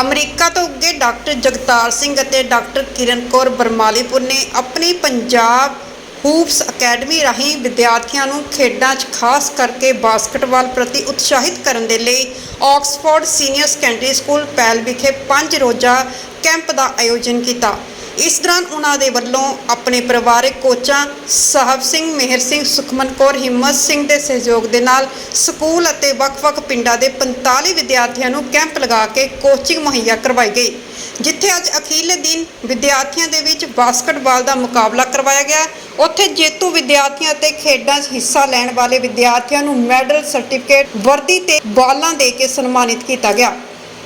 America ਤੋਂ ਉੱਗੇ doctor Jagtar Singh ਅਤੇ ਡਾਕਟਰ ਕਿਰਨ ਕੌਰ ਬਰਮਾਲੀਪੁਰ ਨੇ ਆਪਣੀ ਪੰਜਾਬ ਹੂਪਸ ਅਕੈਡਮੀ ਰਾਹੀਂ ਵਿਦਿਆਰਥੀਆਂ ਨੂੰ ਖੇਡਾਂ 'ਚ ਖਾਸ ਕਰਕੇ ਬਾਸਕਟਬਾਲ ਪ੍ਰਤੀ ਉਤਸ਼ਾਹਿਤ ਕਰਨ ਦੇ ਲਈ Oxford senior secondary school Pail ਵਿਖੇ ਪੰਜ ਰੋਜ਼ਾ ਕੈਂਪ ਦਾ ਆਯੋਜਨ ਕੀਤਾ। ਇਸ ਦੌਰਾਨ ਉਹਨਾਂ ਦੇ ਵੱਲੋਂ ਆਪਣੇ ਪਰਿਵਾਰਕ ਕੋਚਾਂ ਸਾਹਿਬ ਸਿੰਘ, ਮਿਹਰ ਸਿੰਘ, ਸੁਖਮਨ ਕੌਰ, ਹਿੰਮਤ ਸਿੰਘ ਦੇ ਸਹਿਯੋਗ ਦੇ ਨਾਲ ਸਕੂਲ ਅਤੇ ਵੱਖ-ਵੱਖ ਪਿੰਡਾਂ ਦੇ 45 ਵਿਦਿਆਰਥੀਆਂ ਨੂੰ ਕੈਂਪ ਲਗਾ ਕੇ ਕੋਚਿੰਗ ਮੁਹੱਈਆ ਕਰਵਾਈ ਗਈ, ਜਿੱਥੇ ਅੱਜ ਅਖੀਰਲੇ ਦਿਨ ਵਿਦਿਆਰਥੀਆਂ ਦੇ ਵਿੱਚ ਬਾਸਕਟਬਾਲ ਦਾ ਮੁਕਾਬਲਾ ਕਰਵਾਇਆ ਗਿਆ। ਉੱਥੇ ਜੇਤੂ ਵਿਦਿਆਰਥੀਆਂ ਅਤੇ ਖੇਡਾਂ 'ਚ ਹਿੱਸਾ ਲੈਣ ਵਾਲੇ ਵਿਦਿਆਰਥੀਆਂ ਨੂੰ ਮੈਡਲ, ਸਰਟੀਫਿਕੇਟ, ਵਰਦੀ ਤੇ ਬਾਲਾਂ ਦੇ ਕੇ ਸਨਮਾਨਿਤ ਕੀਤਾ ਗਿਆ।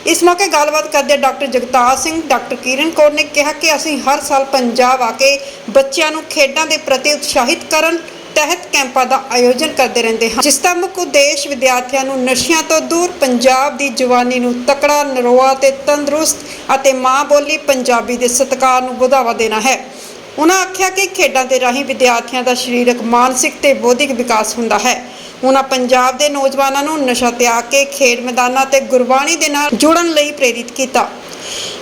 ਇਸ ਮੌਕੇ ਗੱਲਬਾਤ ਕਰਦੇ ਡਾਕਟਰ ਜਗਤਾਰ ਸਿੰਘ, ਡਾਕਟਰ ਕਿਰਨ ਕੌਰ ਨੇ ਕਿਹਾ ਕਿ ਅਸੀਂ ਹਰ ਸਾਲ ਪੰਜਾਬ ਆ ਕੇ ਬੱਚਿਆਂ ਨੂੰ ਖੇਡਾਂ ਦੇ ਪ੍ਰਤੀ ਉਤਸ਼ਾਹਿਤ ਕਰਨ ਤਹਿਤ ਕੈਂਪਾਂ ਦਾ ਆਯੋਜਨ ਕਰਦੇ ਰਹਿੰਦੇ ਹਾਂ, ਜਿਸ ਦਾ ਮੁੱਖ ਉਦੇਸ਼ ਵਿਦਿਆਰਥੀਆਂ ਨੂੰ ਨਸ਼ਿਆਂ ਤੋਂ ਦੂਰ, ਪੰਜਾਬ ਦੀ ਜਵਾਨੀ ਨੂੰ ਤਕੜਾ, ਨਰੋਆ ਤੇ ਤੰਦਰੁਸਤ ਅਤੇ ਮਾਂ ਬੋਲੀ ਪੰਜਾਬੀ ਦੇ ਸਤਿਕਾਰ ਨੂੰ ਵਧਾਵਾ ਦੇਣਾ ਹੈ। ਉਹਨਾਂ ਆਖਿਆ ਕਿ ਖੇਡਾਂ ਦੇ ਰਾਹੀਂ ਵਿਦਿਆਰਥੀਆਂ ਦਾ ਸਰੀਰਕ, ਮਾਨਸਿਕ ਤੇ ਬੌਧਿਕ ਵਿਕਾਸ ਹੁੰਦਾ ਹੈ। ਉਹਨਾਂ ਪੰਜਾਬ ਦੇ ਨੌਜਵਾਨਾਂ ਨੂੰ ਨਸ਼ਾ ਤਿਆਗ ਕੇ ਖੇਡ ਮੈਦਾਨਾਂ ਤੇ ਗੁਰਬਾਣੀ ਦੇ ਨਾਲ ਜੁੜਨ ਲਈ ਪ੍ਰੇਰਿਤ ਕੀਤਾ।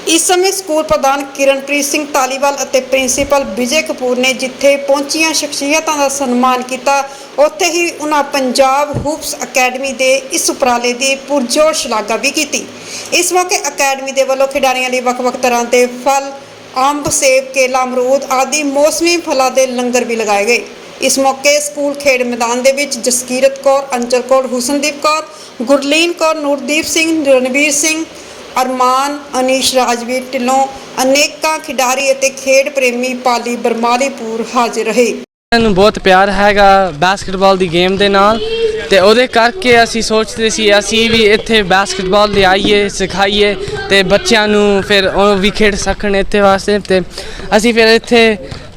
ਇਸ ਸਮੇਂ ਸਕੂਲ ਪ੍ਰਧਾਨ ਕਿਰਨਪ੍ਰੀਤ ਸਿੰਘ ਤਾਲੀਵਾਲ ਅਤੇ ਪ੍ਰਿੰਸੀਪਲ ਵਿਜੇ ਕਪੂਰ ਨੇ ਜਿੱਥੇ ਪਹੁੰਚੀਆਂ ਸ਼ਖਸੀਅਤਾਂ ਦਾ ਸਨਮਾਨ ਕੀਤਾ, ਉੱਥੇ ਹੀ ਉਹਨਾਂ ਪੰਜਾਬ ਹੂਪਸ ਅਕੈਡਮੀ ਦੇ ਇਸ ਉਪਰਾਲੇ ਦੀ ਪੁਰਜੋਰ ਸ਼ਲਾਘਾ ਵੀ ਕੀਤੀ। ਇਸ ਮੌਕੇ ਅਕੈਡਮੀ ਦੇ ਵੱਲੋਂ ਖਿਡਾਰੀਆਂ ਲਈ ਵੱਖ-ਵੱਖ ਤਰ੍ਹਾਂ ਦੇ ਫਲ, ਅੰਬ, ਸੇਬ, ਕੇਲਾ, ਅਮਰੂਦ ਆਦਿ ਮੌਸਮੀ ਫਲਾਂ ਦੇ ਲੰਗਰ ਵੀ ਲਗਾਏ ਗਏ। ਇਸ ਮੌਕੇ ਸਕੂਲ ਖੇਡ ਮੈਦਾਨ ਦੇ ਵਿੱਚ ਜਸਕੀਰਤ ਕੌਰ, ਅੰਚਲ ਕੌਰ, ਹੁਸਨਦੀਪ ਕੌਰ, ਗੁਰਲੀਨ ਕੌਰ, ਨੂਰਦੀਪ ਸਿੰਘ, ਰਣਵੀਰ ਸਿੰਘ, ਅਰਮਾਨ, ਅਨੀਸ਼ ਰਾਜਵੀਰ ਢਿੱਲੋਂ ਅਨੇਕਾਂ ਖਿਡਾਰੀ ਅਤੇ ਖੇਡ ਪ੍ਰੇਮੀ ਪਾਲੀ ਬਰਮਾਲੀਪੁਰ ਹਾਜ਼ਰ ਰਹੇ। ਮੈਨੂੰ ਬਹੁਤ ਪਿਆਰ ਹੈਗਾ ਬਾਸਕਟਬਾਲ ਦੀ ਗੇਮ ਦੇ ਨਾਲ ਤੇ ਉਹਦੇ ਕਰਕੇ ਅਸੀਂ ਸੋਚਦੇ ਸੀ, ਅਸੀਂ ਵੀ ਇੱਥੇ ਬਾਸਕਟਬਾਲ ਲਿਆਈਏ ਸਿਖਾਈਏ ਤੇ ਬੱਚਿਆਂ ਨੂੰ ਫਿਰ ਉਹ ਵੀ ਖੇਡ ਸਕਣ ਇੱਥੇ ਵਾਸਤੇ ਤੇ ਅਸੀਂ ਫਿਰ ਇੱਥੇ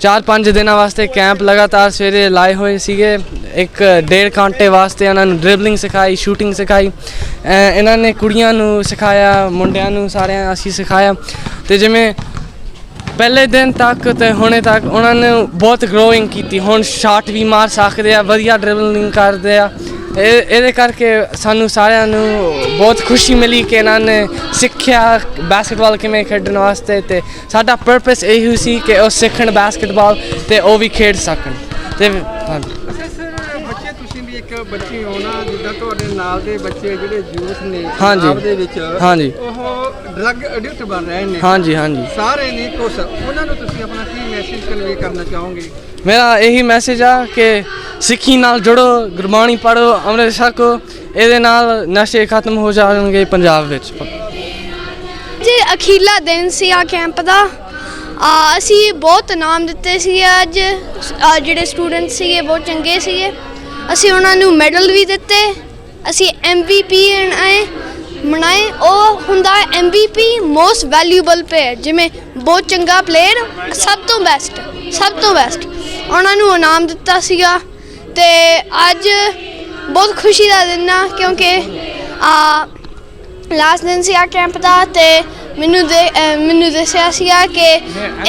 4-5 ਦਿਨਾਂ ਵਾਸਤੇ ਕੈਂਪ ਲਗਾਤਾਰ ਸਵੇਰੇ ਲਾਏ ਹੋਏ ਸੀਗੇ। ਇੱਕ ਡੇਢ ਘੰਟੇ ਵਾਸਤੇ ਉਹਨਾਂ ਨੂੰ ਡ੍ਰਿਬਲਿੰਗ ਸਿਖਾਈ ਸ਼ੂਟਿੰਗ ਸਿਖਾਈ। ਇਹਨਾਂ ਨੇ ਕੁੜੀਆਂ ਨੂੰ ਸਿਖਾਇਆ, ਮੁੰਡਿਆਂ ਨੂੰ ਸਾਰਿਆਂ ਅਸੀਂ ਸਿਖਾਇਆ। ਤੇ ਜਿਵੇਂ ਪਹਿਲੇ ਦਿਨ ਤੱਕ ਤੇ ਹੁਣੇ ਤੱਕ ਉਹਨਾਂ ਨੇ ਬਹੁਤ ਗਰੋਇੰਗ ਕੀਤੀ। ਹੁਣ ਸ਼ਾਟ ਵੀ ਮਾਰ ਸਕਦੇ ਆ, ਵਧੀਆ ਡ੍ਰਿਬਲਿੰਗ ਕਰਦੇ ਆ। ਇਹ, ਇਹਦੇ ਕਰਕੇ ਸਾਨੂੰ ਸਾਰਿਆਂ ਨੂੰ ਬਹੁਤ ਖੁਸ਼ੀ ਮਿਲੀ ਕਿ ਇਹਨਾਂ ਨੇ ਸਿੱਖਿਆ ਬਾਸਕਟਬਾਲ ਕਿਵੇਂ ਖੇਡਣ ਵਾਸਤੇ ਤੇ ਸਾਡਾ ਪਰਪਸ ਇਹ ਹੀ ਸੀ ਕਿ ਉਹ ਸਿੱਖਣ ਬਾਸਕਟਬਾਲ ਤੇ ਉਹ ਵੀ ਖੇਡ ਸਕਣ ਤੇ ਇੱਕ ਬੱਚੇ ਹੋ ਨਾ ਜਿੱਦਾਂ ਤੁਹਾਡੇ ਨਾਲ ਦੇ ਬੱਚੇ ਜਿਹੜੇ ਯੂਥ ਨੇ ਹਾਂਜੀ। ਪੰਜਾਬ ਦੇ ਵਿੱਚ ਹਾਂਜੀ। ਉਹ ਡਰੱਗ ਐਡਿਕਟ ਬਣ ਰਹੇ ਨੇ। ਹਾਂਜੀ ਹਾਂਜੀ। ਸਾਰੇ ਨਹੀਂ ਕੁਛ ਉਹਨਾਂ ਨੂੰ ਤੁਸੀਂ ਆਪਣਾ ਕੀ ਮੈਸੇਜ ਕਨਵੇ ਕਰਨਾ ਚਾਹੋਗੇ? ਮੇਰਾ ਇਹੀ ਮੈਸੇਜ ਆ ਕਿ ਸਿੱਖੀ ਨਾਲ ਜੁੜੋ ਗੁਰਬਾਣੀ ਪੜ੍ਹੋ ਅੰਮ੍ਰਿਤ ਛਕੋ ਇਹਦੇ ਨਾਲ ਨਸ਼ੇ ਖਤਮ ਹੋ ਜਾਣਗੇ ਪੰਜਾਬ ਵਿੱਚ। ਜੀ ਅਖੀਲਾ ਦਿਨ ਸੀ ਆ ਕੈਂਪ ਦਾ ਆ ਅਸੀਂ ਬਹੁਤ ਇਨਾਮ ਦਿੱਤੇ ਸੀ ਅੱਜ। ਆ ਜਿਹੜੇ ਸਟੂਡੈਂਟ ਸੀਗੇ ਬਹੁਤ ਚੰਗੇ ਸੀਗੇ। ਅਸੀਂ ਉਹਨਾਂ ਨੂੰ ਮੈਡਲ ਵੀ ਦਿੱਤੇ ਅਸੀਂ MVP ਆਏ ਮਨਾਏ। ਉਹ ਹੁੰਦਾ MVP ਮੋਸਟ ਵੈਲਿਊਬਲ ਪਲੇਅਰ ਜਿਵੇਂ ਬਹੁਤ ਚੰਗਾ ਪਲੇਅਰ ਸਭ ਤੋਂ ਬੈਸਟ ਸਭ ਤੋਂ ਬੈਸਟ ਉਹਨਾਂ ਨੂੰ ਇਨਾਮ ਦਿੱਤਾ ਸੀਗਾ ਤੇ ਅੱਜ ਬਹੁਤ ਖੁਸ਼ੀ ਦਾ ਦਿਨ ਆ ਕਿਉਂਕਿ ਆ ਲਾਸਟ ਦਿਨ ਸੀ ਆ ਕੈਂਪ ਦਾ ਤੇ ਮੈਨੂੰ ਦੇ ਮੈਨੂੰ ਦੱਸਿਆ ਸੀਗਾ ਕਿ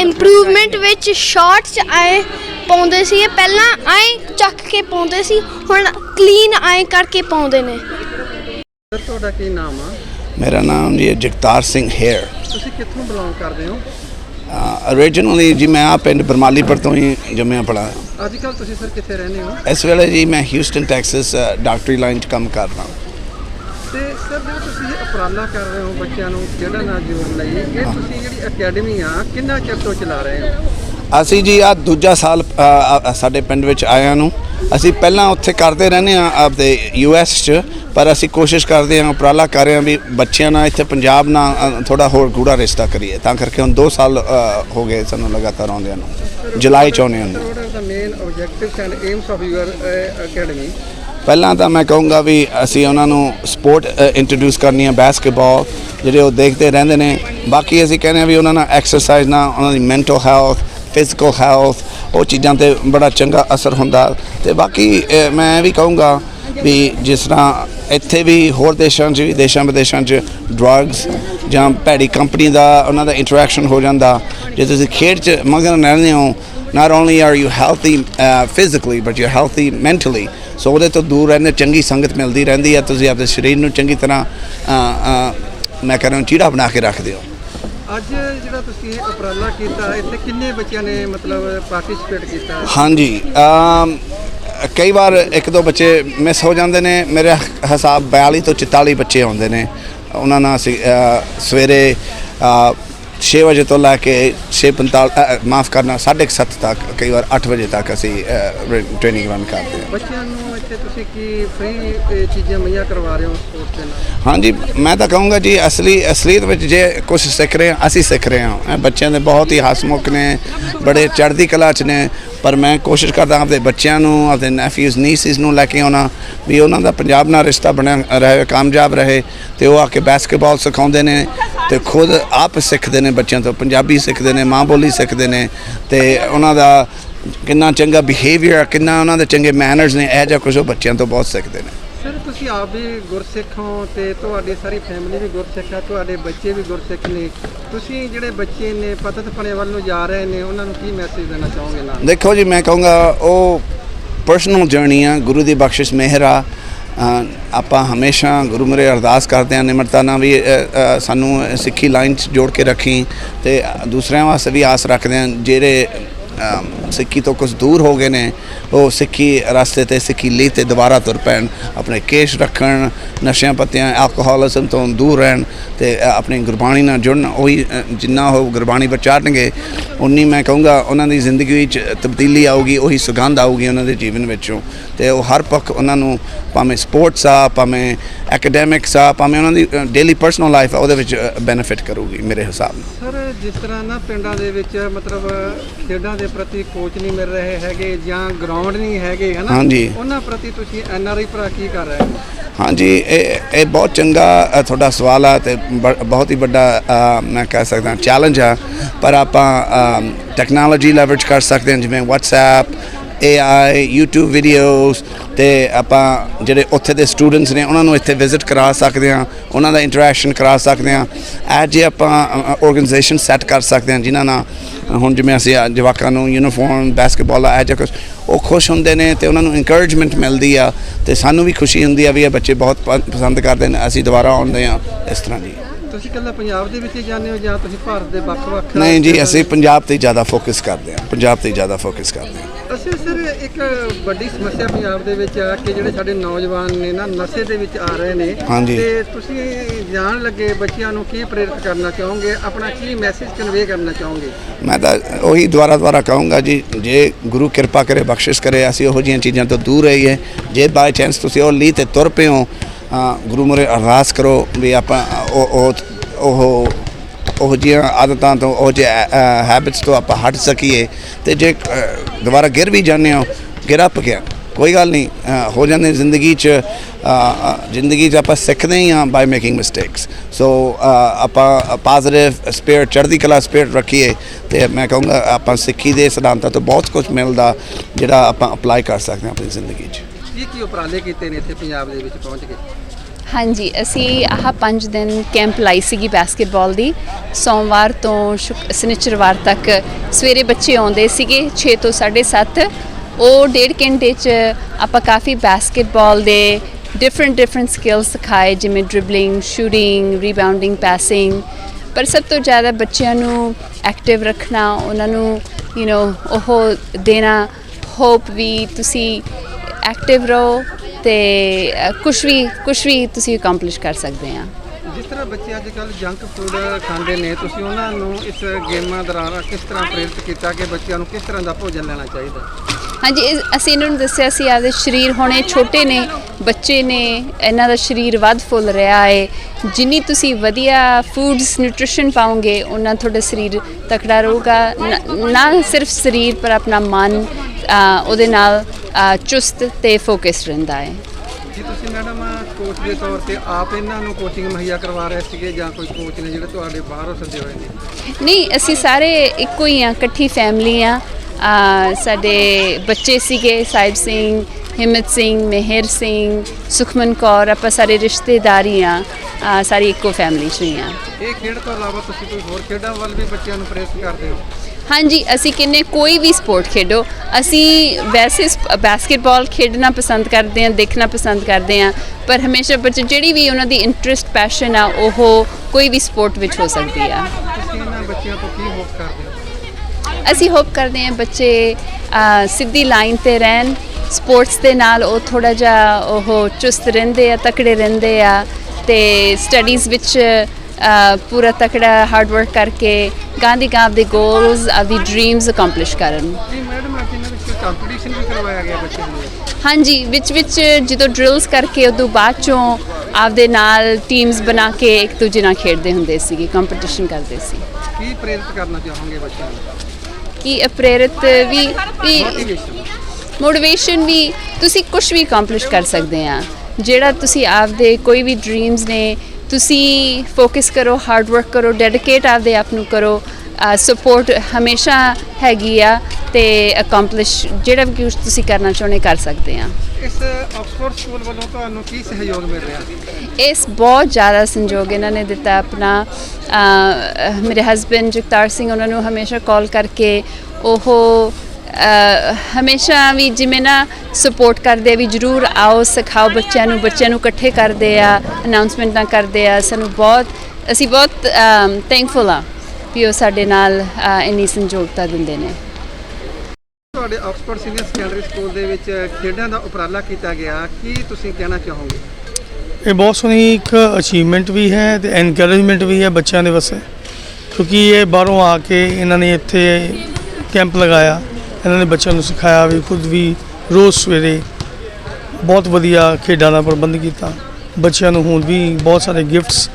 ਇੰਪਰੂਵਮੈਂਟ ਵਿੱਚ ਸ਼ਾਰਟਸ ਆਏ ਪਾਉਂਦੇ ਸੀ ਪਹਿਲਾਂ ਆਏ ਚੱਕ ਕੇ ਪਾਉਂਦੇ ਸੀ ਹੁਣ ਕਲੀਨ ਆਏ ਕਰਕੇ ਪਾਉਂਦੇ ਨੇ। ਸਰ ਤੁਹਾਡਾ ਕੀ ਨਾਮ ਆ? ਮੇਰਾ ਨਾਮ ਜੀ ਹੈ ਜਗਤਾਰ ਸਿੰਘ ਹੇਅਰ। ਤੁਸੀਂ ਕਿੱਥੋਂ ਬਿਲੋਂਗ ਕਰਦੇ ਹੋ? originally ਜੀ ਮੈਂ ਆ ਪਿੰਡ ਬਰਮਾਲੀਪੁਰ ਤੋਂ ਹੀ ਜੰਮਿਆ ਪੜਾ ਅੱਜ ਕੱਲ ਤੁਸੀਂ ਸਰ ਕਿੱਥੇ ਰਹਿੰਦੇ ਹੋ? ਇਸ ਵੇਲੇ ਜੀ ਮੈਂ ਹਿਊਸਟਨ ਟੈਕਸਸ ਡਾਕਟਰੀ ਲਾਈਨ 'ਚ ਕੰਮ ਕਰਦਾ ਤੇ ਸਰ ਜੋ ਤੁਸੀਂ ਇਹ ਉਪਰਾਲਾ ਕਰ ਰਹੇ ਹੋ ਬੱਚਿਆਂ ਨੂੰ ਖੇਡਣ ਨਾਲ ਜੋੜਨ ਲਈ ਇਹ ਤੁਸੀਂ ਜਿਹੜੀ ਅਕੈਡਮੀ ਆ ਕਿੰਨਾ ਚਿਰ ਤੋਂ ਚਲਾ ਰਹੇ ਹੋ? ਅਸੀਂ ਜੀ ਆ ਦੂਜਾ ਸਾਲ ਸਾਡੇ ਪਿੰਡ ਵਿੱਚ ਆਇਆਂ ਨੂੰ। ਅਸੀਂ ਪਹਿਲਾਂ ਉੱਥੇ ਕਰਦੇ ਰਹਿੰਦੇ ਆ ਆਪਦੇ ਯੂਐਸ 'ਚ ਪਰ ਅਸੀਂ ਕੋਸ਼ਿਸ਼ ਕਰਦੇ ਹਾਂ ਉਪਰਾਲਾ ਕਰ ਰਹੇ ਹਾਂ ਵੀ ਬੱਚਿਆਂ ਨਾਲ ਇੱਥੇ ਪੰਜਾਬ ਨਾਲ ਥੋੜਾ ਹੋਰ ਗੂੜਾ ਰਿਸ਼ਤਾ ਕਰੀਏ। ਤਾਂ ਕਰਕੇ ਹੁਣ 2 ਸਾਲ ਹੋ ਗਏ ਸਾਨੂੰ ਲਗਾਤਾਰ ਆਉਂਦਿਆਂ ਨੂੰ। ਜੁਲਾਈ ਚ ਆਉਂਦੇ ਹਾਂ what are the main objectives and aims of your academy ਪਹਿਲਾਂ ਤਾਂ ਮੈਂ ਕਹੂੰਗਾ ਵੀ ਅਸੀਂ ਉਹਨਾਂ ਨੂੰ ਸਪੋਰਟ ਇੰਟਰੋਡਿਊਸ ਕਰਨੀ ਹੈ ਬਾਸਕਟਬਾਲ ਜਿਹੜੇ ਉਹ ਦੇਖਦੇ ਰਹਿੰਦੇ ਨੇ। ਬਾਕੀ ਅਸੀਂ ਕਹਿੰਦੇ ਹਾਂ ਵੀ ਉਹਨਾਂ ਨਾਲ ਐਕਸਰਸਾਈਜ਼ ਨਾਲ ਉਹਨਾਂ ਦੀ ਮੈਂਟਲ ਹੈਲਥ ਫਿਜ਼ੀਕਲ ਹੈਲਥ ਉਹ ਚੀਜ਼ਾਂ ਤੇ ਬੜਾ ਚੰਗਾ ਅਸਰ ਹੁੰਦਾ। ਤੇ ਬਾਕੀ ਮੈਂ ਇਹ ਵੀ ਕਹੂੰਗਾ ਵੀ ਜਿਸ ਤਰ੍ਹਾਂ ਇੱਥੇ ਵੀ ਹੋਰ ਦੇਸ਼ਾਂ 'ਚ ਵੀ ਦੇਸ਼ਾਂ ਵਿਦੇਸ਼ਾਂ 'ਚ ਡਰੱਗਸ ਜਾਂ ਭੈੜੀ ਕੰਪਨੀ ਦਾ ਉਹਨਾਂ ਦਾ ਇੰਟਰੈਕਸ਼ਨ ਹੋ ਜਾਂਦਾ। ਜੇ ਤੁਸੀਂ ਖੇਡ 'ਚ ਮਗਨ ਰਹਿੰਦੇ ਹੋ not only are you healthy uh, physically but you're healthy mentally ਸੋ ਉਹਦੇ ਤੋਂ ਦੂਰ ਰਹਿੰਦੇ ਚੰਗੀ ਸੰਗਤ ਮਿਲਦੀ ਰਹਿੰਦੀ ਹੈ। ਤੁਸੀਂ ਆਪਣੇ ਸਰੀਰ ਨੂੰ ਚੰਗੀ ਤਰ੍ਹਾਂ ਅ, ਅ, ਮੈਂ ਕਹਿੰਦਾ ਚੀੜਾ ਬਣਾ ਕੇ ਰੱਖਦੇ ਹੋ। ਅੱਜ ਜਿਹੜਾ ਤੁਸੀਂ ਇਹ ਉਪਰਾਲਾ ਕੀਤਾ, ਇੱਥੇ ਕਿੰਨੇ ਬੱਚਿਆਂ ਨੇ ਮਤਲਬ ਪਾਰਟਿਸਿਪੇਟ ਕੀਤਾ? ਹਾਂਜੀ ਕਈ ਵਾਰ ਇੱਕ ਦੋ ਬੱਚੇ ਮਿਸ ਹੋ ਜਾਂਦੇ ਨੇ। ਮੇਰੇ ਹਿਸਾਬ 42 ਤੋਂ 44 ਬੱਚੇ ਆਉਂਦੇ ਨੇ। ਉਹਨਾਂ ਨਾਲ ਸਵੇਰੇ 6 ਵਜੇ ਤੋਂ ਲੈ ਕੇ 6:45 ਮਾਫ ਕਰਨਾ 7:30 ਤੱਕ ਕਈ ਵਾਰ 8 ਵਜੇ ਤੱਕ ਅਸੀਂ ਟ੍ਰੇਨਿੰਗ ਰਨ ਕਰਦੇ ਹਾਂ। ਬੱਚਿਆਂ ਨੂੰ ਇੱਥੇ ਤੁਸੀਂ ਕੀ ਫ੍ਰੀ ਚੀਜ਼ਾਂ ਮੁਹੱਈਆ ਕਰਵਾ ਰਹੇ ਹੋ ਸਪੋਰਟਸ ਦੇ ਨਾਲ? ਹਾਂਜੀ ਮੈਂ ਤਾਂ ਕਹੂੰਗਾ ਜੀ ਅਸਲੀ ਅਸਲੀਅਤ ਵਿੱਚ ਜੇ ਕੁਝ ਸਿੱਖ ਰਹੇ ਹਾਂ ਅਸੀਂ ਸਿੱਖ ਰਹੇ ਹਾਂ। ਬੱਚਿਆਂ ਦੇ ਬਹੁਤ ਹੀ ਹਸਮੁਖ ਨੇ ਬੜੇ ਚੜ੍ਹਦੀ ਕਲਾ ਚ ਨੇ ਪਰ ਮੈਂ ਕੋਸ਼ਿਸ਼ ਕਰਦਾ ਆਪਣੇ ਬੱਚਿਆਂ ਨੂੰ ਆਪਣੇ ਨੈਫੀਜ਼ ਨੀਸਿਸ ਨੂੰ ਲੈ ਕੇ ਆਉਣਾ ਵੀ ਉਹਨਾਂ ਦਾ ਪੰਜਾਬ ਨਾਲ ਰਿਸ਼ਤਾ ਬਣਿਆ ਰਹੇ ਕਾਮਯਾਬ ਰਹੇ ਤੇ ਉਹ ਆ ਕੇ ਬਾਸਕਟਬਾਲ ਸਿਖਾਉਂਦੇ ਨੇ। ਤੇ ਖੁਦ ਆਪ ਸਿੱਖਦੇ ਨੇ ਬੱਚਿਆਂ ਤੋਂ ਪੰਜਾਬੀ ਸਿੱਖਦੇ ਨੇ ਮਾਂ ਬੋਲੀ ਸਿੱਖਦੇ ਨੇ ਤੇ ਉਹਨਾਂ ਦਾ ਕਿੰਨਾ ਚੰਗਾ ਬਿਹੇਵੀਅਰ ਕਿੰਨਾ ਉਹਨਾਂ ਦੇ ਚੰਗੇ ਮੈਨਰਸ ਨੇ ਇਹ ਜਿਹਾ ਕੁਝ ਉਹ ਬੱਚਿਆਂ ਤੋਂ ਬਹੁਤ ਸਿੱਖਦੇ ਨੇ। ਸਰ ਤੁਸੀਂ ਆਪ ਵੀ ਗੁਰਸਿੱਖ ਹੋ ਤੇ ਤੁਹਾਡੀ ਸਾਰੀ ਫੈਮਿਲੀ ਵੀ ਗੁਰਸਿੱਖ ਹੈ ਤੁਹਾਡੇ ਬੱਚੇ ਵੀ ਗੁਰਸਿੱਖ ਨੇ। ਤੁਸੀਂ ਜਿਹੜੇ ਬੱਚੇ ਨੇ ਪਤਤ ਪਣੇ ਵੱਲ ਨੂੰ ਜਾ ਰਹੇ ਨੇ ਉਹਨਾਂ ਨੂੰ ਕੀ ਮੈਸੇਜ ਦੇਣਾ ਚਾਹੋਗੇ ਨਾਲ? ਦੇਖੋ ਜੀ ਮੈਂ ਕਹੂੰਗਾ ਉਹ ਪਰਸਨਲ ਜਰਨੀ ਆ ਗੁਰੂ ਦੀ ਬਖਸ਼ਿਸ਼ ਮਿਹਰ ਆ ਆਪਾਂ ਹਮੇਸ਼ਾ ਗੁਰੂ ਮਰੇ ਅਰਦਾਸ ਕਰਦੇ ਹਾਂ, ਨਿਮਰਤਾ ਨਾਲ ਵੀ ਸਾਨੂੰ ਸਿੱਖੀ ਲਾਈਨ 'ਚ ਜੋੜ ਕੇ ਰੱਖੀ ਤੇ ਦੂਸਰਿਆਂ ਵਾਸਤੇ ਵੀ ਆਸ ਰੱਖਦੇ ਹਾਂ, ਜਿਹੜੇ ਸਿੱਖੀ ਤੋਂ ਕੁਝ ਦੂਰ ਹੋ ਗਏ ਨੇ ਉਹ ਸਿੱਖੀ ਰਸਤੇ ਤੇ ਸਿੱਖੀ ਲਈ ਤੇ ਦੁਬਾਰਾ ਤੁਰ ਪੈਣ, ਆਪਣੇ ਕੇਸ਼ ਰੱਖਣ, ਨਸ਼ਿਆਂ ਪੱਤਿਆਂ ਐਲਕੋਹੋਲਿਜ਼ਮ ਤੋਂ ਦੂਰ ਰਹਿਣ ਤੇ ਆਪਣੀ ਗੁਰਬਾਣੀ ਨਾਲ ਜੁੜਨ, ਉਹੀ ਜਿੰਨਾ ਉਹ ਗੁਰਬਾਣੀ ਵਿਚਾਰਨਗੇ ਉਨੀ ਮੈਂ ਕਹੂੰਗਾ ਉਹਨਾਂ ਦੀ ਜ਼ਿੰਦਗੀ ਵਿੱਚ ਤਬਦੀਲੀ ਆਊਗੀ, ਉਹੀ ਸੁਗੰਧ ਆਊਗੀ ਉਹਨਾਂ ਦੇ ਜੀਵਨ ਵਿੱਚੋਂ। ਤੇ ਉਹ ਹਰ ਪੱਖ ਉਹਨਾਂ ਨੂੰ, ਭਾਵੇਂ ਸਪੋਰਟਸ ਆ, ਭਾਵੇਂ ਐਕੈਡੈਮਿਕਸ ਆ, ਭਾਵੇਂ ਉਹਨਾਂ ਦੀ ਡੇਲੀ ਪਰਸਨਲ ਲਾਈਫ ਆ, ਉਹਦੇ ਵਿੱਚ ਬੈਨੀਫਿਟ ਕਰੂਗੀ ਮੇਰੇ ਹਿਸਾਬ ਨਾਲ। ਸਰ, ਜਿਸ ਤਰ੍ਹਾਂ ਨਾ ਪਿੰਡਾਂ ਦੇ ਵਿੱਚ ਮਤਲਬ ਖੇਡਾਂ ਦੇ ਪ੍ਰਤੀ ਕੋਚ ਨਹੀਂ ਮਿਲ ਰਹੇ ਹੈਗੇ ਜਾਂ ਗਰਾਊਂਡ ਨਹੀਂ ਹੈਗੇ ਹਨਾ ਹਾਂਜੀ। ਉਹਨਾਂ ਪ੍ਰਤੀ ਤੁਸੀਂ ਐਨ ਆਰ ਆਈ ਭਰਾ ਕੀ ਕਰ ਰਹੇ ਹੋ? ਹਾਂਜੀ ਇਹ ਇਹ ਬਹੁਤ ਚੰਗਾ ਤੁਹਾਡਾ ਸਵਾਲ ਆ ਤੇ ਬਹੁਤ ਹੀ ਵੱਡਾ ਮੈਂ ਕਹਿ ਸਕਦਾ ਚੈਲੰਜ ਆ। ਪਰ ਆਪਾਂ ਟੈਕਨੋਲੋਜੀ ਲੈਵਰੇਜ ਕਰ ਸਕਦੇ ਹਾਂ ਜਿਵੇਂ WhatsApp AI YouTube ਵੀਡੀਓਜ਼ ਤੇ ਆਪਾਂ ਜਿਹੜੇ ਉੱਥੇ ਦੇ ਸਟੂਡੈਂਟਸ ਨੇ ਉਹਨਾਂ ਨੂੰ ਇੱਥੇ ਵਿਜ਼ਿਟ ਕਰਾ ਸਕਦੇ ਹਾਂ ਉਹਨਾਂ ਦਾ ਇੰਟਰੈਕਸ਼ਨ ਕਰਾ ਸਕਦੇ ਹਾਂ। ਐ ਜੇ ਆਪਾਂ ਆਰਗੇਨਾਈਜੇਸ਼ਨ ਸੈੱਟ ਕਰ ਸਕਦੇ ਹਾਂ ਜਿਨ੍ਹਾਂ ਨਾਲ ਹੁਣ ਜਿਵੇਂ ਅਸੀਂ ਜਵਾਕਾਂ ਨੂੰ ਯੂਨੀਫਾਰਮ ਬਾਸਕਟਬਾਲ ਐ ਜਿਹਾ ਕੁਛ ਉਹ ਖੁਸ਼ ਹੁੰਦੇ ਨੇ ਤੇ ਉਹਨਾਂ ਨੂੰ ਇਨਕਰੇਜਮੈਂਟ ਮਿਲਦੀ ਆ ਤੇ ਸਾਨੂੰ ਵੀ ਖੁਸ਼ੀ ਹੁੰਦੀ ਆ ਵੀ ਇਹ ਬੱਚੇ ਬਹੁਤ ਪ- ਪਸੰਦ ਕਰਦੇ ਨੇ, ਅਸੀਂ ਦੁਬਾਰਾ ਆਉਂਦੇ ਆ ਇਸ ਤਰ੍ਹਾਂ ਦੀ ਤੁਸੀਂ ਇਕੱਲਾ ਪੰਜਾਬ ਦੇ ਵਿੱਚ ਹੀ ਜਾਂਦੇ ਹੋ ਜਾਂ ਤੁਸੀਂ ਭਾਰਤ ਦੇ ਵੱਖ-ਵੱਖ ਨਹੀਂ ਜੀ ਅਸੀਂ ਪੰਜਾਬ ਤੇ ਜ਼ਿਆਦਾ ਫੋਕਸ ਕਰਦੇ ਹਾਂ। ਪੰਜਾਬ ਤੇ ਜ਼ਿਆਦਾ ਫੋਕਸ ਕਰਦੇ ਹਾਂ। ਅਸੀਂ ਸਰ ਇੱਕ ਵੱਡੀ ਸਮੱਸਿਆ ਪੰਜਾਬ ਦੇ ਵਿੱਚ ਆ ਕਿ ਜਿਹੜੇ ਸਾਡੇ ਨੌਜਵਾਨ ਨੇ ਨਾ ਨਸ਼ੇ ਦੇ ਵਿੱਚ ਆ ਰਹੇ ਨੇ। ਹਾਂਜੀ। ਤੇ ਤੁਸੀਂ ਜਾਣ ਲੱਗੇ ਬੱਚਿਆਂ ਨੂੰ ਕੀ ਪ੍ਰੇਰਿਤ ਕਰਨਾ ਚਾਹੋਗੇ? ਆਪਣਾ ਕੀ ਮੈਸੇਜ ਕਨਵੇ ਕਰਨਾ ਚਾਹੋਗੇ? ਮੈਂ ਤਾਂ ਉਹੀ ਦੁਬਾਰਾ ਦੁਬਾਰਾ ਕਹੂੰਗਾ ਜੀ ਜੇ ਗੁਰੂ ਕਿਰਪਾ ਕਰੇ ਬਖਸ਼ਿਸ਼ ਕਰੇ ਅਸੀਂ ਉਹੋ ਜਿਹੀਆਂ ਚੀਜ਼ਾਂ ਤੋਂ ਦੂਰ ਰਹੀਏ। ਜੇ ਬਾਈ ਚਾਂਸ ਤੁਸੀਂ ਉਹ ਲੀ ਤੇ ਤੁਰ ਪਏ ਹੋ ਗੁਰੂ ਮੁਰੇ ਅਰਦਾਸ ਕਰੋ ਵੀ ਆਪਾਂ ਉਹ ਉਹ ਉਹ ਜਿਹੀਆਂ ਆਦਤਾਂ ਤੋਂ, ਉਹ ਜੇ ਹੈਬਿਟਸ ਤੋਂ ਆਪਾਂ ਹਟ ਸਕੀਏ ਤੇ ਜੇ ਦੁਬਾਰਾ ਗਿਰ ਵੀ ਜਾਂਦੇ ਹੋ, ਗਿਰ ਅਪ ਗਿਆ। ਕੋਈ ਗੱਲ ਨਹੀਂ ਹੋ ਜਾਂਦੇ ਜ਼ਿੰਦਗੀ 'ਚ ਜ਼ਿੰਦਗੀ 'ਚ ਆਪਾਂ ਸਿੱਖਦੇ ਹੀ ਹਾਂ ਬਾਈ ਮੇਕਿੰਗ ਮਿਸਟੇਕਸ ਸੋ ਆਪਾਂ ਪੋਜ਼ਿਟਿਵ ਸਪਿਰਿਟ ਚੜ੍ਹਦੀ ਕਲਾ ਸਪਿਰਿਟ ਰੱਖੀਏ ਤੇ ਮੈਂ ਕਹੂੰਗਾ ਆਪਾਂ ਸਿੱਖੀ ਦੇ ਸਿਧਾਂਤਾਂ ਤੋਂ ਬਹੁਤ ਕੁਝ ਮਿਲਦਾ ਜਿਹੜਾ ਆਪਾਂ ਅਪਲਾਈ ਕਰ ਸਕਦੇ ਹਾਂ ਆਪਣੀ ਜ਼ਿੰਦਗੀ 'ਚ। ਕੀ ਕੀ ਉਪਰਾਲੇ ਕੀਤੇ ਨੇ ਇੱਥੇ ਪੰਜਾਬ ਦੇ ਵਿੱਚ ਪਹੁੰਚ ਕੇ? ਹਾਂਜੀ, ਅਸੀਂ ਆਹ 5 ਦਿਨ ਕੈਂਪ ਲਾਈ ਸੀਗੀ ਬਾਸਕਟਬਾਲ ਦੀ। ਸੋਮਵਾਰ ਤੋਂ ਸ਼ੁਕ- ਤੱਕ ਸਵੇਰੇ ਬੱਚੇ ਆਉਂਦੇ ਸੀਗੇ 6 ਤੋਂ 7:30 ਉਹ ਡੇਢ ਘੰਟੇ ਚ ਆਪਾਂ ਕਾਫੀ ਬਾਸਕਟਬਾਲ ਦੇ ਡਿਫਰੈਂਟ ਡਿਫਰੈਂਟ ਸਕਿੱਲਸ ਸਿਖਾਏ, ਜਿਵੇਂ ਡ੍ਰਿਬਲਿੰਗ ਸ਼ੂਟਿੰਗ ਰੀਬਾਊਂਡਿੰਗ ਪਾਸਿੰਗ ਪਰ ਸਭ ਤੋਂ ਜ਼ਿਆਦਾ ਬੱਚਿਆਂ ਨੂੰ ਐਕਟਿਵ ਰੱਖਣਾ, ਉਹਨਾਂ ਨੂੰ ਯੂ نو ਉਹ ਦੇਣਾ ਹੋਪ ਵੀ ਤੁਸੀਂ ਐਕਟਿਵ ਰਹੋ ਤੇ ਕੁਝ ਵੀ ਕੁਝ ਵੀ ਤੁਸੀਂ ਅਕੰਪਲਿਸ਼ ਕਰ ਸਕਦੇ ਆ ਜਿਸ ਤਰ੍ਹਾਂ ਬੱਚੇ ਅੱਜ ਕੱਲ ਜੰਕ ਫੂਡ ਖਾਂਦੇ ਨੇ ਤੁਸੀਂ ਉਹਨਾਂ ਨੂੰ ਇਸ ਗੇਮਾਂ ਦੌਰਾਨ ਕਿਸ ਤਰ੍ਹਾਂ ਪ੍ਰੇਰਿਤ ਕੀਤਾ ਕਿ ਬੱਚਿਆਂ ਨੂੰ ਕਿਸ ਤਰ੍ਹਾਂ ਦਾ ਭੋਜਨ ਲੈਣਾ ਚਾਹੀਦਾ? ਹਾਂਜੀ ਅਸੀਂ ਇਹਨਾਂ ਨੂੰ ਦੱਸਿਆ ਸੀ ਆਪਦੇ ਸਰੀਰ ਹੁਣੇ ਛੋਟੇ ਨੇ ਬੱਚੇ ਨੇ ਇਹਨਾਂ ਦਾ ਸਰੀਰ ਵੱਧ ਫੁੱਲ ਰਿਹਾ ਹੈ ਜਿੰਨੀ ਤੁਸੀਂ ਵਧੀਆ ਫੂਡਸ ਨਿਊਟ੍ਰੀਸ਼ਨ ਪਾਓਗੇ ਉਹਨਾਂ ਤੁਹਾਡਾ ਸਰੀਰ ਤਕੜਾ ਰਹੂਗਾ। ਨਾ- ਸਿਰਫ ਸਰੀਰ ਪਰ ਆਪਣਾ ਮਨ ਉਹਦੇ ਨਾਲ ਅ, ਚੁਸਤ ਤੇ ਫੋਕਸ ਰਹਿੰਦਾ ਹੈ। ਜੀ ਤੁਸੀਂ ਮੈਡਮ ਕੋਚ ਦੇ ਤੌਰ ਤੇ ਆਪ ਇਹਨਾਂ ਨੂੰ ਕੋਚਿੰਗ ਮੁਹੱਈਆ ਕਰਵਾ ਰਹੇ ਸੀਗੇ ਜਾਂ ਕੋਈ ਕੋਚ ਨੇ ਜਿਹੜੇ ਤੁਹਾਡੇ ਬਾਹਰੋਂ ਸੱਦੇ ਹੋਏ ਨੇ ਨਹੀਂ ਅਸੀਂ ਸਾਰੇ ਇੱਕੋ ਹੀ ਆ ਇਕੱਠੀ ਫੈਮਿਲੀ ਆ ਸਾਡੇ ਬੱਚੇ ਸੀਗੇ ਸਾਹਿਬ ਸਿੰਘ ਹਿੰਮਤ ਸਿੰਘ ਮਿਹਰ ਸਿੰਘ ਸੁਖਮਨ ਕੌਰ ਆਪਾਂ ਸਾਰੇ ਰਿਸ਼ਤੇਦਾਰੀ ਆ ਸਾਰੀ ਇੱਕੋ ਫੈਮਿਲੀ ਚ ਹੀ ਆ ਇਹ ਖੇਡ ਤੋਂ ਇਲਾਵਾ ਤੁਸੀਂ ਕੋਈ ਹੋਰ ਖੇਡਾਂ ਵੱਲ ਵੀ ਬੱਚਿਆਂ ਨੂੰ ਪ੍ਰੇਰਿਤ ਕਰਦੇ ਹੋ? ਹਾਂਜੀ ਅਸੀਂ ਕਿੰਨੇ ਕੋਈ ਵੀ ਸਪੋਰਟ ਖੇਡੋ। ਅਸੀਂ ਵੈਸੇ ਬਾਸਕਟਬਾਲ ਖੇਡਣਾ ਪਸੰਦ ਕਰਦੇ ਹਾਂ ਦੇਖਣਾ ਪਸੰਦ ਕਰਦੇ ਹਾਂ ਪਰ ਹਮੇਸ਼ਾ ਬੱਚੇ ਜਿਹੜੀ ਵੀ ਉਹਨਾਂ ਦੀ ਇੰਟਰਸਟ ਪੈਸ਼ਨ ਆ ਉਹ ਕੋਈ ਵੀ ਸਪੋਰਟ ਵਿੱਚ ਹੋ ਸਕਦੀ ਆ। ਤੁਸੀਂ ਇਹਨਾਂ ਬੱਚਿਆਂ ਤੋਂ ਕੀ ਹੋਪ ਕਰਦੇ ਹੋ? ਅਸੀਂ ਹੋਪ ਕਰਦੇ ਹਾਂ ਬੱਚੇ ਸਿੱਧੀ ਲਾਈਨ ਤੇ ਰਹਿਣ ਸਪੋਰਟਸ ਦੇ ਨਾਲ ਉਹ ਥੋੜਾ ਜਿਹਾ ਉਹ ਚੁਸਤ ਰਹਿੰਦੇ ਆ ਤਕੜੇ ਰਹਿੰਦੇ ਆ ਤੇ ਸਟੱਡੀਜ਼ ਵਿੱਚ ਪੂਰਾ ਤਕੜਾ ਹਾਰਡ ਵਰਕ ਕਰਕੇ ਗਾਂਧੀ ਗਾਂਵ ਦੇ ਗੋਲਸ ਆਪਦੀ ਡ੍ਰੀਮਸ ਅਕੰਪਲਿਸ਼ ਕਰਨ। ਜੀ ਮੈਡਮ ਅੱਜ ਇਹਨਾਂ ਵਿੱਚ ਕੰਪੀਟੀਸ਼ਨ ਵੀ ਕਰਵਾਇਆ ਗਿਆ ਬੱਚਿਆਂ ਨੂੰ? ਹਾਂਜੀ ਵਿੱਚ ਵਿੱਚ ਜਦੋਂ ਡਰਿਲਸ ਕਰਕੇ ਉਦੋਂ ਬਾਅਦ ਚੋਂ ਆਪਦੇ ਨਾਲ ਟੀਮਸ ਬਣਾ ਕੇ ਇੱਕ ਦੂਜੇ ਨਾਲ ਖੇਡਦੇ ਹੁੰਦੇ ਸੀਗੇ ਕੰਪੀਟੀਸ਼ਨ ਕਰਦੇ ਸੀ। ਕੀ ਪ੍ਰੇਰਿਤ ਕਰਨਾ ਚਾਹੋਗੇ ਬੱਚਿਆਂ ਨੂੰ? ਕਿ ਪ੍ਰੇਰਿਤ ਵੀ ਵੀ ਮੋਟੀਵੇਸ਼ਨ ਵੀ ਤੁਸੀਂ ਕੁਝ ਵੀ ਅਕੰਪਲਿਸ਼ ਕਰ ਸਕਦੇ ਆ। ਜਿਹੜਾ ਤੁਸੀਂ ਆਪਦੇ ਕੋਈ ਵੀ ਡ੍ਰੀਮਸ ਨੇ ਤੁਸੀਂ ਫੋਕਸ ਕਰੋ ਹਾਰਡ ਵਰਕ ਕਰੋ ਡੈਡੀਕੇਟ ਆਪਦੇ ਆਪ ਨੂੰ ਕਰੋ ਸਪੋਰਟ ਹਮੇਸ਼ਾ ਹੈਗੀ ਆ ਤੇ ਅਕੰਪਲਿਸ਼ ਜਿਹੜਾ ਵੀ ਕੁਝ ਤੁਸੀਂ ਕਰਨਾ ਚਾਹੁੰਦੇ ਕਰ ਸਕਦੇ ਆ। ਇਸ ਆਕਸਫੋਰਡ ਸਕੂਲ ਵੱਲੋਂ ਤੁਹਾਨੂੰ ਕੀ ਸਹਿਯੋਗ ਮਿਲ ਰਿਹਾ? ਇਸ ਬਹੁਤ ਜ਼ਿਆਦਾ ਸੰਯੋਗ ਇਹਨਾਂ ਨੇ ਦਿੱਤਾ ਆਪਣਾ। ਮੇਰੇ ਹਸਬੰਡ ਜਗਤਾਰ ਸਿੰਘ ਉਹਨਾਂ ਨੂੰ ਹਮੇਸ਼ਾ ਕਾਲ ਕਰਕੇ ਉਹ ਹਮੇਸ਼ਾ ਵੀ ਜਿਵੇਂ ਨਾ ਸਪੋਰਟ ਕਰਦੇ ਆ ਵੀ ਜਰੂਰ ਆਓ ਸਿਖਾਓ ਬੱਚਿਆਂ ਨੂੰ ਬੱਚਿਆਂ ਨੂੰ ਇਕੱਠੇ ਕਰਦੇ ਆ ਅਨਾਉਂਸਮੈਂਟਾਂ ਕਰਦੇ ਆ ਸਾਨੂੰ ਬਹੁਤ ਅਸੀਂ ਬਹੁਤ ਥੈਂਕਫੁਲ ਆ ਵੀ ਉਹ ਸਾਡੇ ਨਾਲ ਇੰਨੀ ਸੰਯੋਗਤਾ ਦਿੰਦੇ ਨੇ। ਤੁਹਾਡੇ ਆਕਸਫੋਰਡ ਸੀਨੀਅਰ ਸੈਕੰਡਰੀ ਸਕੂਲ ਦੇ ਵਿੱਚ ਖੇਡਾਂ ਦਾ ਉਪਰਾਲਾ ਕੀਤਾ ਗਿਆ ਕੀ ਤੁਸੀਂ ਕਹਿਣਾ ਚਾਹੋਗੇ? ਇਹ ਬਹੁਤ ਸੋਹਣੀ ਇੱਕ ਅਚੀਵਮੈਂਟ ਵੀ ਹੈ ਤੇ ਐਨਕਰੇਜਮੈਂਟ ਵੀ ਹੈ ਬੱਚਿਆਂ ਦੇ ਵਾਸਤੇ ਕਿਉਂਕਿ ਇਹ ਬਾਹਰੋਂ ਆ ਕੇ ਇਹਨਾਂ ਨੇ ਇੱਥੇ ਕੈਂਪ ਲਗਾਇਆ। ਇਹਨਾਂ ਨੇ ਬੱਚਿਆਂ ਨੂੰ ਸਿਖਾਇਆ ਵੀ ਖੁਦ ਵੀ ਰੋਜ਼ ਸਵੇਰੇ ਬਹੁਤ ਵਧੀਆ ਖੇਡਾਂ ਦਾ ਪ੍ਰਬੰਧ ਕੀਤਾ। ਬੱਚਿਆਂ ਨੂੰ ਹੁਣ ਵੀ ਬਹੁਤ ਸਾਰੇ ਗਿਫਟਸ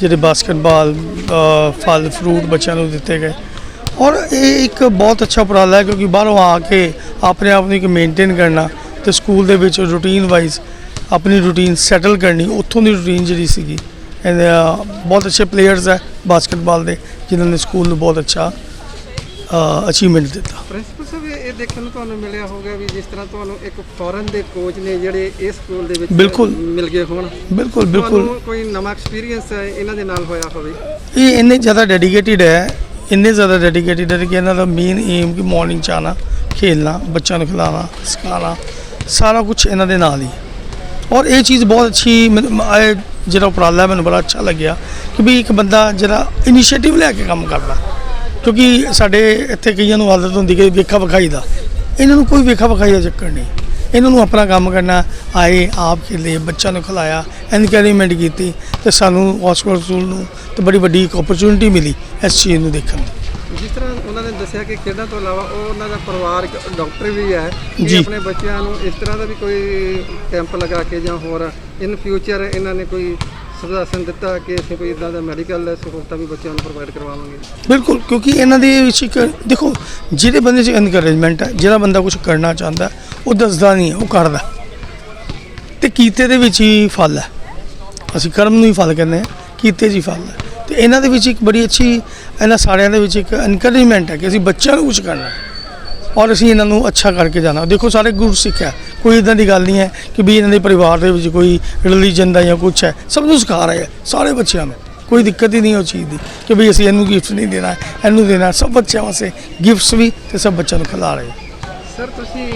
ਜਿਹੜੇ ਬਾਸਕਟਬਾਲ ਫਲ ਫਰੂਟ ਬੱਚਿਆਂ ਨੂੰ ਦਿੱਤੇ ਗਏ। ਔਰ ਇਹ ਇੱਕ ਬਹੁਤ ਅੱਛਾ ਉਪਰਾਲਾ ਹੈ ਕਿਉਂਕਿ ਬਾਹਰੋਂ ਆ ਕੇ ਆਪਣੇ ਆਪ ਨੂੰ ਇੱਕ ਮੇਨਟੇਨ ਕਰਨਾ ਤੇ ਸਕੂਲ ਦੇ ਵਿੱਚ ਰੂਟੀਨ ਵਾਈਜ਼ ਆਪਣੀ ਰੂਟੀਨ ਸੈਟਲ ਕਰਨੀ ਉੱਥੋਂ ਦੀ ਰੂਟੀਨ ਜਿਹੜੀ ਸੀਗੀ ਇਹਦੇ, ਬਹੁਤ ਅੱਛੇ ਪਲੇਅਰਸ ਹੈ ਬਾਸਕਟਬਾਲ ਦੇ ਜਿਨ੍ਹਾਂ ਨੇ ਸਕੂਲ ਨੂੰ ਬਹੁਤ ਅੱਛਾ ਅਚੀਵਮੈਂਟ ਦਿੱਤਾ। ਪ੍ਰਿੰਸੀਪਲ ਸਾਹਿਬ ਇਹ ਦੇਖਣ ਨੂੰ ਤੁਹਾਨੂੰ ਮਿਲਿਆ ਹੋਊਗਾ ਵੀ ਜਿਸ ਤਰ੍ਹਾਂ ਤੁਹਾਨੂੰ ਇੱਕ ਫੋਰਨ ਦੇ ਕੋਚ ਨੇ ਜਿਹੜੇ ਇਸ ਸਕੂਲ ਦੇ ਵਿੱਚ। ਮਿਲ ਗਏ ਹੋਣ ਬਿਲਕੁਲ ਬਿਲਕੁਲ ਕੋਈ ਨਵਾਂ ਐਕਸਪੀਰੀਅੰਸ ਇਹਨਾਂ ਦੇ ਨਾਲ ਹੋਇਆ ਹੋਵੇ ਇਹ ਇੰਨੇ ਜ਼ਿਆਦਾ ਡੈਡੀਕੇਟਿਡ ਹੈ ਇੰਨੇ ਜ਼ਿਆਦਾ ਡੈਡੀਕੇਟਿਡ ਹੈ ਕਿ ਇਹਨਾਂ ਦਾ ਮੇਨ ਏਮ ਕਿ ਮਾਰਨਿੰਗ ਚ ਆਉਣਾ ਖੇਲਣਾ ਬੱਚਿਆਂ ਨੂੰ ਖਿਲਾਉਣਾ ਸਿਖਾਉਣਾ ਸਾਰਾ ਕੁਝ ਇਹਨਾਂ ਦੇ ਨਾਲ ਹੀ। ਔਰ ਇਹ ਚੀਜ਼ ਬਹੁਤ ਅੱਛੀ ਜਿਹੜਾ ਉਪਰਾਲਾ ਮੈਨੂੰ ਬੜਾ ਅੱਛਾ ਲੱਗਿਆ ਕਿ ਵੀ ਇੱਕ ਬੰਦਾ ਜਿਹੜਾ ਇਨੀਸ਼ੀਏਟਿਵ ਲੈ ਕੇ ਕੰਮ ਕਰਦਾ ਕਿਉਂਕਿ ਸਾਡੇ ਇੱਥੇ ਕਈਆਂ ਨੂੰ ਆਦਤ ਹੁੰਦੀ ਕਿ ਵੇਖਾ ਵਿਖਾਈ ਦਾ। ਇਹਨਾਂ ਨੂੰ ਕੋਈ ਵੇਖਾ ਵਿਖਾਈ ਦਾ ਚੱਕਰ ਨਹੀਂ। ਇਹਨਾਂ ਨੂੰ ਆਪਣਾ ਕੰਮ ਕਰਨਾ ਆਏ ਆਪ ਖੇਲੇ ਬੱਚਿਆਂ ਨੂੰ ਖਿਲਾਇਆ ਐਨਕਰੇਜਮੈਂਟ ਕੀਤੀ ਤੇ ਸਾਨੂੰ ਆਸਕਰ ਸਕੂਲ ਨੂੰ ਤੇ ਬੜੀ ਵੱਡੀ ਇੱਕ ਓਪਰਚੁਨਿਟੀ ਮਿਲੀ ਇਸ ਚੀਜ਼ ਨੂੰ ਦੇਖਣ ਦੀ। ਜਿਸ ਤਰ੍ਹਾਂ ਉਹਨਾਂ ਨੇ ਦੱਸਿਆ ਕਿ ਖੇਡਾਂ ਤੋਂ ਇਲਾਵਾ ਉਹ ਉਹਨਾਂ ਦਾ ਪਰਿਵਾਰ ਡਾਕਟਰ ਵੀ ਹੈ ਕਿ ਜੀ। ਆਪਣੇ ਬੱਚਿਆਂ ਨੂੰ ਇਸ ਤਰ੍ਹਾਂ ਦਾ ਵੀ ਕੋਈ ਕੈਂਪ ਲਗਾ ਕੇ ਜਾਂ ਹੋਰ ਇਨ ਫਿਊਚਰ ਇਹਨਾਂ ਨੇ ਕੋਈ ਸੁਝਾਅ ਦਿੱਤਾ ਕਿ ਅਸੀਂ ਕੋਈ ਇਦਾਂ ਦਾ ਮੈਡੀਕਲ ਸਹੂਲਤਾਂ ਵੀ ਬੱਚਿਆਂ ਨੂੰ ਪ੍ਰੋਵਾਈਡ ਕਰਵਾਵਾਂਗੇ। ਬਿਲਕੁਲ, ਕਿਉਂਕਿ ਇਹਨਾਂ ਦੇ ਵਿੱਚ ਇੱਕ ਦੇਖੋ ਜਿਹੜੇ ਬੰਦੇ 'ਚ ਐਨਕਰੇਜਮੈਂਟ ਹੈ ਜਿਹੜਾ ਬੰਦਾ ਕੁਝ ਕਰਨਾ ਚਾਹੁੰਦਾ, ਉਹ ਦੱਸਦਾ ਨਹੀਂ ਹੈ ਉਹ ਕਰਦਾ। ਤੇ ਕੀਤੇ ਦੇ ਵਿੱਚ ਹੀ ਫਲ ਹੈ। ਅਸੀਂ ਕਰਮ ਨੂੰ ਹੀ ਫਲ ਕਹਿੰਦੇ ਹਾਂ, ਕੀਤੇ 'ਚ ਹੀ ਫਲ ਹੈ। ਤੇ ਇਹਨਾਂ ਦੇ ਵਿੱਚ ਇੱਕ ਬੜੀ ਅੱਛੀ, ਇਹਨਾਂ ਸਾਰਿਆਂ ਦੇ ਵਿੱਚ ਇੱਕ ਐਨਕਰੇਜਮੈਂਟ ਹੈ ਕਿ ਅਸੀਂ ਬੱਚਿਆਂ ਨੂੰ ਕੁਝ ਕਰਨਾ ਔਰ ਅਸੀਂ ਇਹਨਾਂ ਨੂੰ ਅੱਛਾ ਕਰਕੇ ਜਾਣਾ। ਦੇਖੋ ਸਾਰੇ ਗੁਰੂ ਸਿੱਖ ਹੈ। ਕੋਈ ਇਦਾਂ ਦੀ ਗੱਲ ਨਹੀਂ ਹੈ ਕਿ ਵੀ ਇਹਨਾਂ ਦੇ ਪਰਿਵਾਰ ਦੇ ਵਿੱਚ ਕੋਈ ਰਿਲੀਜਨ ਦਾ ਜਾਂ ਕੁਝ ਹੈ। ਸਭ ਨੂੰ ਸਿਖਾ ਰਹੇ ਹੈ ਸਾਰੇ ਬੱਚਿਆਂ ਨੂੰ। ਕੋਈ ਦਿੱਕਤ ਹੀ ਨਹੀਂ ਉਹ ਚੀਜ਼ ਦੀ ਕਿ ਵੀ ਅਸੀਂ ਇਹਨੂੰ ਗਿਫਟ ਨਹੀਂ ਦੇਣਾ ਇਹਨੂੰ ਦੇਣਾ। ਸਭ ਬੱਚਿਆਂ ਵਾਸਤੇ ਗਿਫਟਸ ਵੀ ਤੇ ਸਭ ਬੱਚਿਆਂ ਨੂੰ ਖਿਲਾ ਰਹੇ। ਸਰ ਤੁਸੀਂ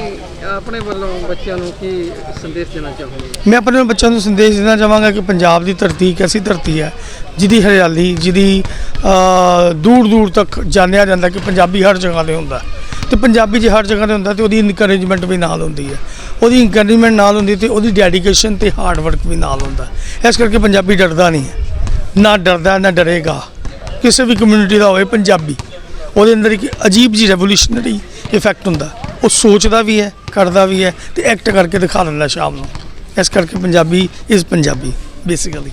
ਆਪਣੇ ਵੱਲੋਂ ਬੱਚਿਆਂ ਨੂੰ ਕੀ ਸੰਦੇਸ਼ ਦੇਣਾ ਚਾਹੋਗੇ? ਮੈਂ ਆਪਣੇ ਬੱਚਿਆਂ ਨੂੰ ਸੰਦੇਸ਼ ਦੇਣਾ ਚਾਹਾਂਗਾ ਕਿ ਪੰਜਾਬ ਦੀ ਧਰਤੀ ਇੱਕ ਐਸੀ ਧਰਤੀ ਹੈ ਜਿਹਦੀ ਹਰਿਆਲੀ ਜਿਹਦੀ ਦੂਰ ਦੂਰ ਤੱਕ ਜਾਣਿਆ ਜਾਂਦਾ ਕਿ ਪੰਜਾਬੀ ਹਰ ਜਗ੍ਹਾ ਤੇ ਹੁੰਦਾ। ਤੇ ਪੰਜਾਬੀ ਜੇ ਹਰ ਜਗ੍ਹਾ ਤੇ ਹੁੰਦਾ ਤੇ ਉਹਦੀ ਇਨਕਰੇਜਮੈਂਟ ਵੀ ਨਾਲ ਹੁੰਦੀ ਹੈ। ਉਹਦੀ ਇਨਕਰੇਜਮੈਂਟ ਨਾਲ ਹੁੰਦੀ ਤੇ ਉਹਦੀ ਡੈਡੀਕੇਸ਼ਨ ਤੇ ਹਾਰਡ ਵਰਕ ਵੀ ਨਾਲ ਹੁੰਦਾ। ਇਸ ਕਰਕੇ ਪੰਜਾਬੀ ਡਰਦਾ ਨਹੀਂ ਹੈ। ਨਾ ਡਰਦਾ, ਨਾ ਡਰੇਗਾ। ਕਿਸੇ ਵੀ ਕਮਿਊਨਿਟੀ ਦਾ ਹੋਵੇ ਪੰਜਾਬੀ, ਉਹਦੇ ਅੰਦਰ ਇੱਕ ਅਜੀਬ ਜੀ ਰੈਵੋਲੂਸ਼ਨਰੀ ਇਫੈਕਟ ਹੁੰਦਾ। ਉਹ ਸੋਚਦਾ ਵੀ ਹੈ, ਕਰਦਾ ਵੀ ਹੈ ਤੇ ਐਕਟ ਕਰਕੇ ਦਿਖਾ ਦਿੰਦਾ ਸ਼ਾਮ ਨੂੰ। ਇਸ ਕਰਕੇ ਪੰਜਾਬੀ ਇਜ਼ ਪੰਜਾਬੀ ਬੇਸਿਕਲੀ